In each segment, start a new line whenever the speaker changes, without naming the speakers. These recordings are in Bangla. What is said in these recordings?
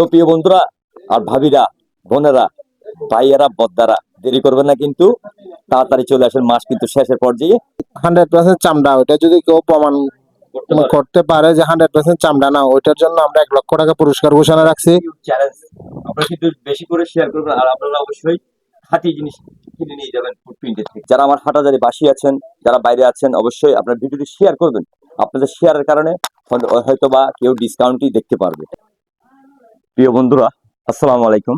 তো প্রিয় বন্ধুরা আর ভাবিরা বোনেরা ভাইয়েরা বদ্দারা দেরি করবেন না কিন্তু তাড়াতাড়ি চলে আসেন মাস কিন্তু শেষের পর্যায়ে।
হান্ড্রেড পার্সেন্ট চামড়া ওইটা যদি কেউ প্রমাণ
করতে
পারে। যে হান্ড্রেড পার্সেন্ট চামড়া না ওইটার জন্য আমরা এক লক্ষ টাকা পুরস্কার ঘোষণা রাখছি।
চ্যালেঞ্জ আপনারা কিন্তু বেশি করে শেয়ার করবেন আর আপনারা অবশ্যই খাঁটি জিনিস কিনে নিয়ে যাবেন ফুটপ্রিন্টের থেকে। যারা আমার হাটাজারি বাসী আছেন যারা বাইরে আছেন অবশ্যই আপনার ভিডিওটি শেয়ার করবেন। আপনাদের শেয়ারের কারণে হয়তো- হয়তো বা কেউ ডিসকাউন্টই দেখতে পারবে। প্রিয় বন্ধুরা, আসসালামু আলাইকুম।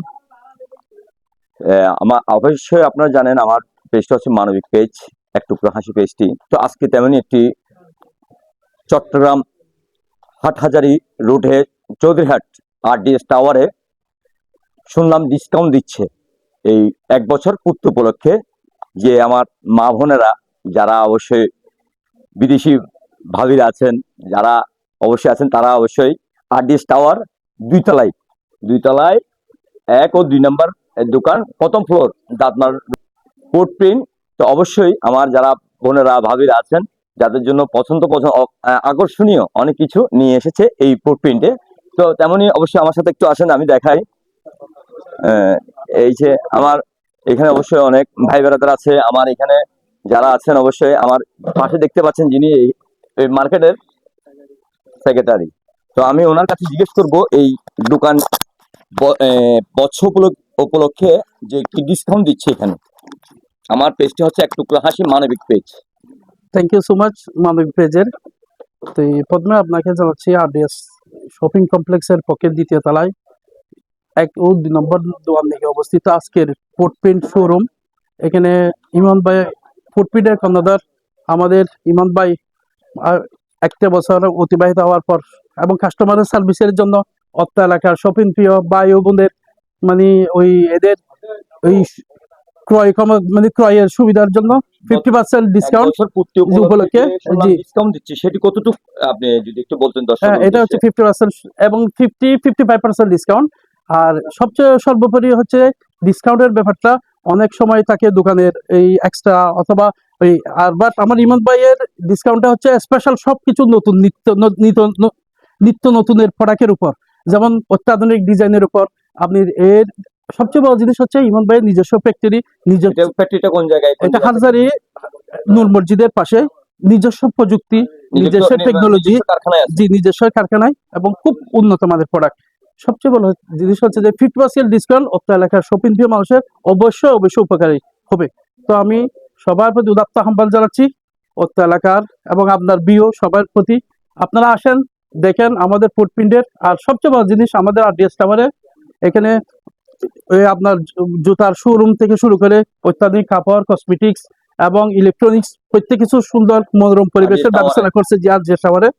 আমার অবশ্যই আপনারা জানেন, আমার পেজটা হচ্ছে মানবিক পেজ, এক টুকরো হাসি পেজটি। তো আজকে তেমনি একটি চট্টগ্রাম হাটহাজারি রোডে চৌধুরীহাট আর ডিএস টাওয়ারে শুনলাম ডিসকাউন্ট দিচ্ছে এই এক বছর পূর্তি উপলক্ষে যে আমার মা বোনেরা, যারা অবশ্যই বিদেশি ভাবিরা আছেন, যারা অবশ্যই আছেন, তারা অবশ্যই আরডিএস টাওয়ার দুই দুই তলায়, এক ও দুই নম্বর দোকান, প্রথম ফ্লোর দাঁতমার ফুড প্রিন্ট। তো অবশ্যই আমার যারা বোনেরা, ভাবিরা আছেন, যাদের জন্য পছন্দ পছন্দ আকর্ষণীয় অনেক কিছু নিয়ে এসেছে এই ফুড প্রিন্টে। তো তেমনই অবশ্যই আমার সাথে একটু আসেন, আমি দেখাই। এই যে আমার এখানে অবশ্যই অনেক ভাই বেড়াদার আছে। আমার এখানে যারা আছেন, অবশ্যই আমার পাশে দেখতে পাচ্ছেন যিনি এই- মার্কেটের সেক্রেটারি। তো আমি ওনার কাছে জিজ্ঞেস করব, এই দোকান বছর উপলক- উপলক্ষে যে কি ডিসকাউন্ট দিচ্ছে এখানে। আমার পেজটি হচ্ছে এক টুকরো হাসি মানবিক page
thank you so much মানবিক পেজের তো প্রথমে আপনাকে জানাচ্ছি আরডিএস শপিং কমপ্লেক্সের পকেট দ্বিতীয় তলায় এক ও দুই নম্বর দোকান থেকে অবস্থিত আজকের ফুটপ্রিন্ট শোরুম এখানে ইমান ভাই ফুটপ্রিন্টের কর্ণধার আমাদের ইমান ভাই একটা বছর অতিবাহিত হওয়ার পর এবং কাস্টমারের সার্ভিসের জন্য অত্য এলাকার শপিং প্রিয় ভাই ও বোনদের মানে ওই এদের ওই ক্রয় কম- মানে ক্রয়ের সুবিধার জন্য ফিফটি পার্সেন্ট ডিসকাউন্ট উপলক্ষে।
ডিসকাউন্ট দিচ্ছে সেটি কতটুকু আপনি যদি একটু বলতেন
হ্যাঁ এটা হচ্ছে ফিফটি পার্সেন্ট এবং fifty fifty five percent discount আর সবচেয়ে সর্বোপরি হচ্ছে ডিসকাউন্টের ব্যাপারটা অনেক সময় থাকে দোকানের এই এক্সট্রা অথবা ওই আর বাট আমার ইমন ভাইয়ের ডিসকাউন্টটা হচ্ছে স্পেশাল সবকিছু নতুন নিত্য নিত্য নিত্য নতুনের প্রোডাক্টের উপর। যেমন অত্যাধুনিক ডিজাইনের উপর আপনি এর সবচেয়ে বড় জিনিস হচ্ছে ইমন ভাইয়ের নিজস্ব ফ্যাক্টরি নিজস্ব
ফ্যাক্টরিটা কোন জায়গায়?
এটা? হাজারি নূর মসজিদের পাশে। নিজস্ব প্রযুক্তি নিজস্ব টেকনোলজি জি নিজস্ব কারখানায় এবং খুব উন্নত মানের প্রোডাক্ট সবচেয়ে বড় জিনিস হচ্ছে যে পার্সেন্ট ডিসকাউন্ট অত্য এলাকার শপিং প্রিয় মানুষের অবশ্যই অবশ্যই উপকারী হবে। তো আমি সবার প্রতি উদাত্ত আহ্বান জানাচ্ছি অত্য এলাকার এবং আপনার বিও সবার প্রতি। আপনারা আসেন দেখেন আমাদের ফুটপ্রিন্টের আর সবচেয়ে বড় জিনিস আমাদের আর আরডিএস টাওয়ারে এখানে আপনার জুতার শোরুম থেকে শুরু করে অত্যাধুনিক কাপড় কসমেটিক্স এবং ইলেকট্রনিক্স প্রত্যেক কিছু সুন্দর মনোরম পরিবেশের। ব্যবস্থা করছে যে টাওয়ারে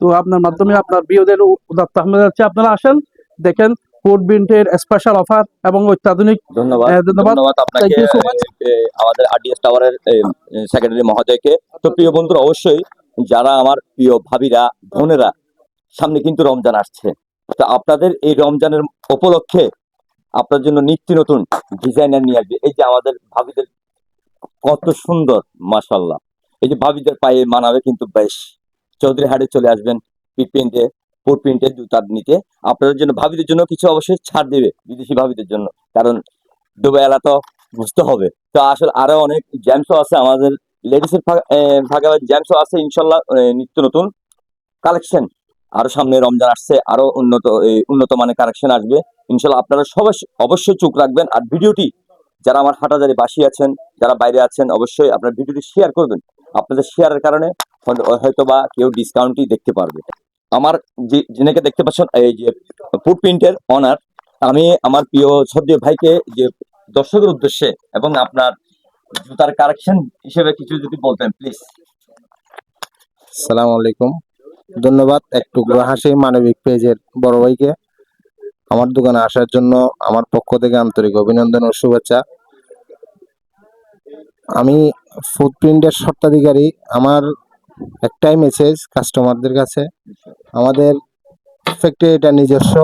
তো আপনার মাধ্যমে আপনার বিয়োদের উদাত্ত আহমেদ আছে আপনারা আসেন দেখেন ফুড বিন্টের স্পেশাল অফার এবং অত্যাধুনিক
ধন্যবাদ। আপনাকে আমাদের আরডিএস টাওয়ারের সেক্রেটারি মহোদয়কে। তো প্রিয় বন্ধুরা অবশ্যই যারা আমার প্রিয় ভাবিরা বোনেরা সামনে কিন্তু রমজান আসছে। তো আপনাদের এই রমজানের উপলক্ষে আপনার জন্য নিত্য নতুন ডিজাইনার নিয়ে আসবে। এই যে আমাদের ভাবিদের কত সুন্দর মাশাল্লাহ এই যে ভাবিদের পায়ে মানাবে কিন্তু বেশ। চৌধুরী হাটে চলে আসবেন, পিট প্রিন্টে ফুট প্রিন্টের জুতার নিতে। আপনাদের জন্য, ভাবিদের জন্য কিছু অবশ্যই ছাড় দেবে বিদেশি ভাবিদের জন্য। কারণ দুবাই এলা তো বুঝতে হবে। তো আসলে আরও অনেক জ্যামসও আছে আমাদের। লেডিসের ফাঁকা জ্যামসও আছে ইনশাল্লাহ নিত্য নতুন কালেকশন আরও সামনে রমজান আসছে, আরও উন্নত উন্নত মানের কালেকশন আসবে। ইনশাল্লাহ আপনারা সবাই অবশ্যই চোখ রাখবেন। আর ভিডিওটি যারা আমার হাটাজারি বাসী আছেন, যারা বাইরে আছেন, অবশ্যই আপনার ভিডিওটি শেয়ার করবেন। আপনাদের শেয়ারের কারণে হয়তো- বা কেউ ডিসকাউন্টই দেখতে পারবে। আমার যে দেখতে পাচ্ছেন, এই যে ফুড প্রিন্টের অনার আমি আমার প্রিয় সদ্য ভাইকে যে দর্শকের উদ্দেশ্যে এবং আপনার জুতার কালেকশন হিসেবে কিছু যদি বলতেন প্লিজ
সালাম আলাইকুম। ধন্যবাদ। এক টুকরো হাসি মানবিক পেজের বড় ভাইকে। আমার দোকানে আসার জন্য আমার পক্ষ থেকে আন্তরিক অভিনন্দন ও শুভেচ্ছা। আমি ফুটপ্রিন্টের স্বত্বাধিকারী। আমার একটাই মেসেজ কাস্টমারদের কাছে। আমাদের ফ্যাক্টরিটা নিজস্ব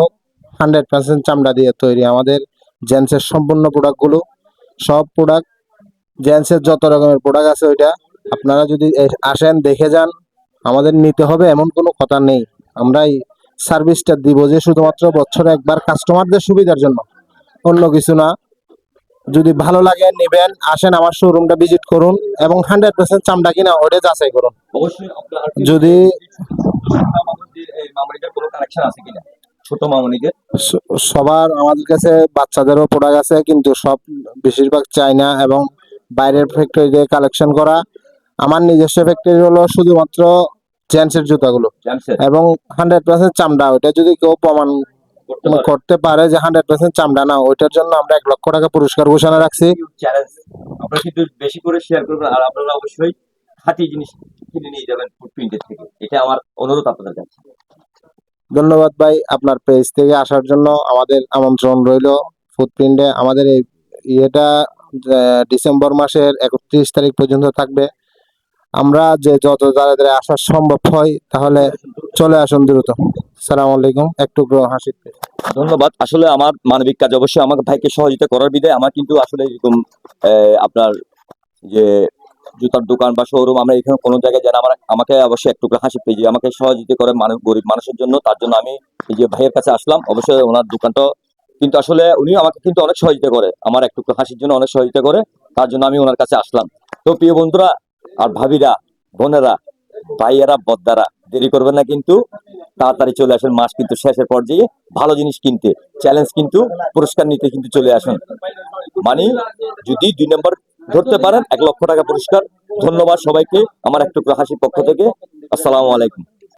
হান্ড্রেড পার্সেন্ট চামড়া দিয়ে তৈরি। আমাদের জেন্টসের সম্পূর্ণ প্রোডাক্টগুলো সব প্রোডাক্ট জেন্টসের যত রকমের প্রোডাক্ট আছে ওইটা। আপনারা যদি আসেন, দেখে যান। আমাদের নিতে হবে এমন কোনো কথা নেই। আমরাই সার্ভিসটা দিব যে শুধুমাত্র বছরে একবার কাস্টমারদের সুবিধার জন্য। অন্য কিছু না। যদি ভালো লাগে নেবেন আসেন আমার শোরুমটা ভিজিট করুন এবং হান্ড্রেড পার্সেন্ট চামড়া কিনা ওটা যাচাই করুন। যদি সবার আমাদের কাছে বাচ্চাদেরও প্রোডাক্ট আছে কিন্তু সব বেশিরভাগ চাইনা এবং বাইরের ফ্যাক্টরি দিয়ে কালেকশন করা। আমার নিজস্ব ফ্যাক্টরি হলো শুধুমাত্র জেন্টসের জুতাগুলো। এবং হান্ড্রেড পার্সেন্ট চামড়া ওইটা যদি কেউ প্রমাণ
করতে
পারে। যে হান্ড্রেড পার্সেন্ট চামড়া না ওইটার জন্য আমরা এক লক্ষ টাকা পুরস্কার ঘোষণা রাখছি।
আপনারা কিন্তু বেশি করে শেয়ার করবেন আর আপনারা অবশ্যই খাঁটি জিনিস কিনে নিয়ে যাবেন ফুটপ্রিন্টের থেকে। এটা আমার অনুরোধ আপনাদের কাছে।
ধন্যবাদ ভাই আপনার পেজ থেকে আসার জন্য আমাদের আমন্ত্রণ রইল ফুটপ্রিন্টে আমাদের এই ইয়েটা ডিসেম্বর মাসের একত্রিশ তারিখ পর্যন্ত থাকবে। আমরা যে যত তাড়াতাড়ি আসা সম্ভব হয়, তাহলে চলে আসুন দ্রুত। সালাম আলাইকুম একটু হাসি।
ধন্যবাদ। আসলে আমার মানবিক কাজ অবশ্যই আমাকে ভাইকে সহযোগিতা করার বিদায়। আমার কিন্তু আসলে এরকম আপনার যে জুতার দোকান বা শোরুম আমরা এখানে কোনো জায়গায় যেন আমার, আমাকে অবশ্যই একটু করে হাসি পেয়ে আমাকে সহযোগিতা করে মানুষ গরিব মানুষের জন্য। তার জন্য আমি এই যে ভাইয়ের কাছে আসলাম, অবশ্যই ওনার দোকানটা কিন্তু আসলে উনি আমাকে কিন্তু অনেক সহযোগিতা করে। আমার এক একটু হাসির জন্য অনেক সহযোগিতা করে। তার জন্য আমি ওনার কাছে আসলাম। তো প্রিয় বন্ধুরা আর ভাবিরা, বোনেরা, ভাইয়েরা, বদ্দারা, দেরি করবেন না কিন্তু। তাড়াতাড়ি চলে আসেন, মাস কিন্তু শেষের পর্যায়ে। ভালো জিনিস কিনতে চ্যালেঞ্জ কিন্তু, পুরস্কার নিতে কিন্তু চলে আসুন। মানে যদি দুই নম্বর ধরতে পারেন, এক লক্ষ টাকা পুরস্কার। ধন্যবাদ সবাইকে, আমার একটু হাসির পক্ষ থেকে। আসসালামু আলাইকুম।